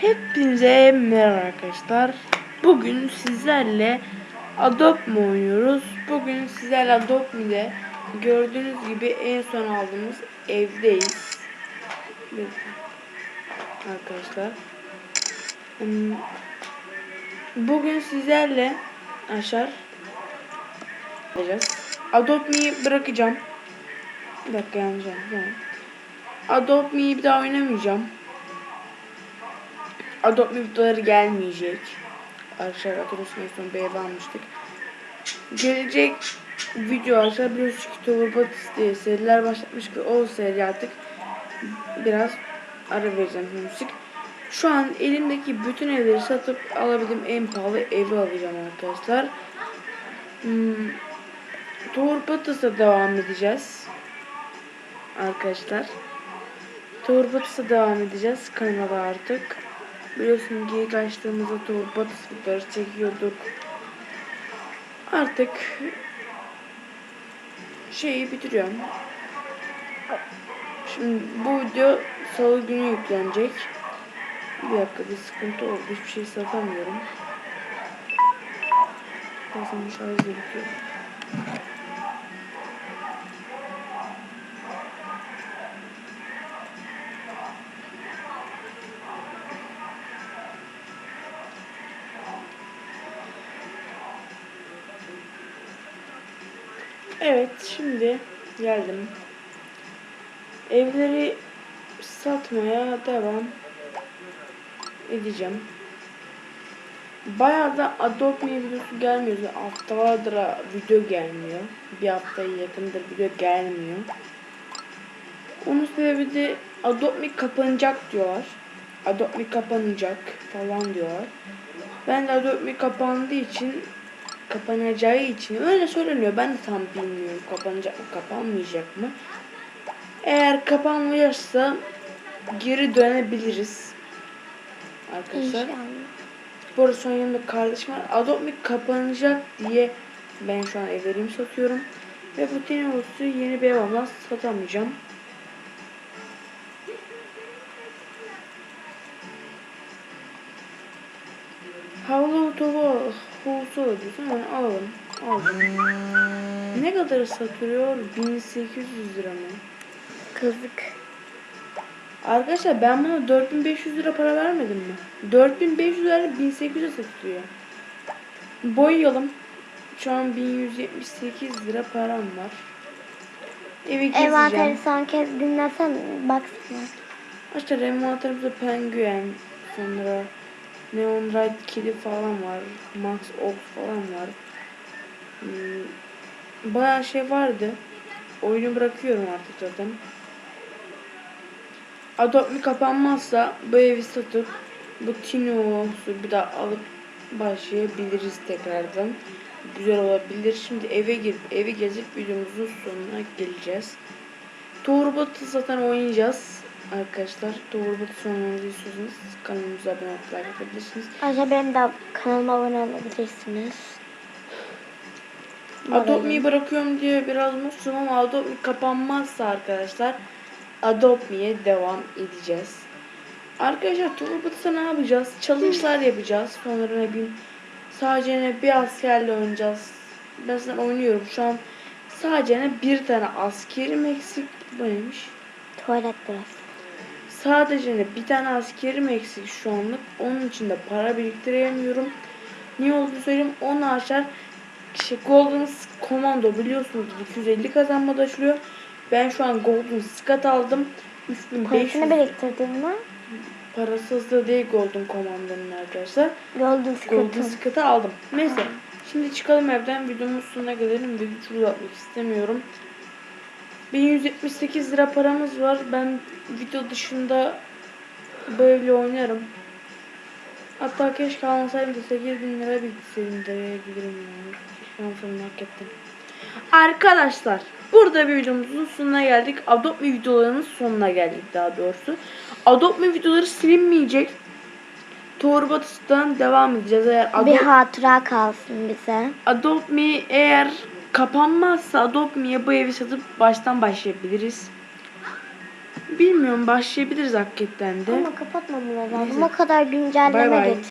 Hepinize merhaba arkadaşlar. Bugün sizlerle Adopt mu oynuyoruz? Bugün sizlerle Adopt Me'de gördüğünüz gibi en son aldığımız evdeyiz. Arkadaşlar. Hmm, Bugün sizlerle aşar yapacağız. Adopt Me'yi bırakacağım. Bir dakika yanlış yaptım. Adopt Me'yi bir daha oynamayacağım. Adopt videoları gelmeyecek. Arkadaşlar hatırlıyorsunuz son ev almıştık. Gelecek video arkadaşlar biliyorsunuz ki Towerbots diye seriler başlatmış ki o seri artık biraz ara vereceğim müzik. Şu an elimdeki bütün evleri satıp alabildiğim en pahalı evi alacağım arkadaşlar. Hmm, Towerbots'a devam edeceğiz. Arkadaşlar. Towerbots'a devam edeceğiz kanala artık. Biliyorsun ki açtığımızda Towerbots videoları çekiyorduk. Artık şeyi bitiriyorum. Şimdi bu video salı günü yüklenecek. Bir dakika bir sıkıntı oldu. Hiçbir şey satamıyorum. Bazen şarj bitiyor. Evet şimdi geldim. Evleri satmaya devam edeceğim. Bayağı da Adopt Me videosu gelmiyor. Haftalardır ha, video gelmiyor. Bir haftaya yakındır video gelmiyor. Onun sebebi de Adopt Me kapanacak diyorlar. Adopt Me kapanacak falan diyorlar. Ben de Adopt Me kapandığı için kapanacağı için öyle söyleniyor. Ben de tam bilmiyorum kapanacak mı kapanmayacak mı. Eğer kapanmayacaksa geri dönebiliriz. Arkadaşlar. İnşallah. Bu arada son yanımda kardeşim var. Adopt Me kapanacak diye ben şu an evlerimi satıyorum. Ve bu Teneos'u yeni bir ev almaz satamayacağım. Havlu otobu hulusu ödüyorsun hemen alalım. Aldım. Ne kadar satılıyor? 1800 lira mı? Kızık. Arkadaşlar ben buna 4500 lira para vermedim mi? 4500 lira 1800 lira satılıyor. Boyayalım. Şu an 1178 lira param var. Evi Envanteri gezeceğim. son kez dinlesen baksana. İşte envanterimizde penguen, sonra Neon Ride kedi falan var. Max Ox falan var. Hmm, bayağı şey vardı. Oyunu bırakıyorum artık zaten. Adopt Me kapanmazsa bu evi satıp bu Tino'su bir daha alıp başlayabiliriz tekrardan. Güzel olabilir. Şimdi eve girip evi gezip videomuzun sonuna geleceğiz. Towerboat'ı zaten oynayacağız arkadaşlar. Towerboat'ı sonlanızı istiyorsanız kanalımıza abone olup like atabilirsiniz. Ayrıca benim de kanalıma abone olabilirsiniz. Adopt Me'yi bırakıyorum diye biraz mutsuzum ama Adopt Me kapanmazsa arkadaşlar Adopt Me'ye devam edeceğiz. Arkadaşlar Turbo'da ne yapacağız? Challenge'lar yapacağız. Sonra ne bileyim sadece ne bir askerle oynayacağız. Ben zaten oynuyorum şu an. Sadece ne bir tane askerim eksik. Bu neymiş? Tuvalet burası. Sadece bir tane askerim eksik şu anlık. Onun için de para biriktiremiyorum. Niye olduğunu söyleyeyim. Onu aşar. İşte Golden Commando biliyorsunuz 250 kazanmada açılıyor. Ben şu an Golden Skat aldım. 3500 Parasını biriktirdin mi? parasız da değil Golden Commando'nun arkadaşlar. Golden Golden Scoot'un. Skat'ı aldım. Neyse. Şimdi çıkalım evden. Videomuz sonuna gelelim. Video çok uzatmak istemiyorum. 1178 lira paramız var. Ben video dışında böyle oynarım. Hatta keşke almasaydım da 8000 lira bitseydim diyebilirim yani. Hak ettim. Arkadaşlar burada bir videomuzun sonuna geldik. Adopt Me videolarının sonuna geldik daha doğrusu. Adopt Me videoları silinmeyecek. Torbatı'dan devam edeceğiz. Eğer Bir Adopt, hatıra kalsın bize. Adopt Me eğer kapanmazsa Adopt Me'ye bu evi satıp baştan başlayabiliriz. Bilmiyorum başlayabiliriz hakikaten de. Ama kapatmamız lazım. Neyse. O kadar güncelleme Bay bay. getir.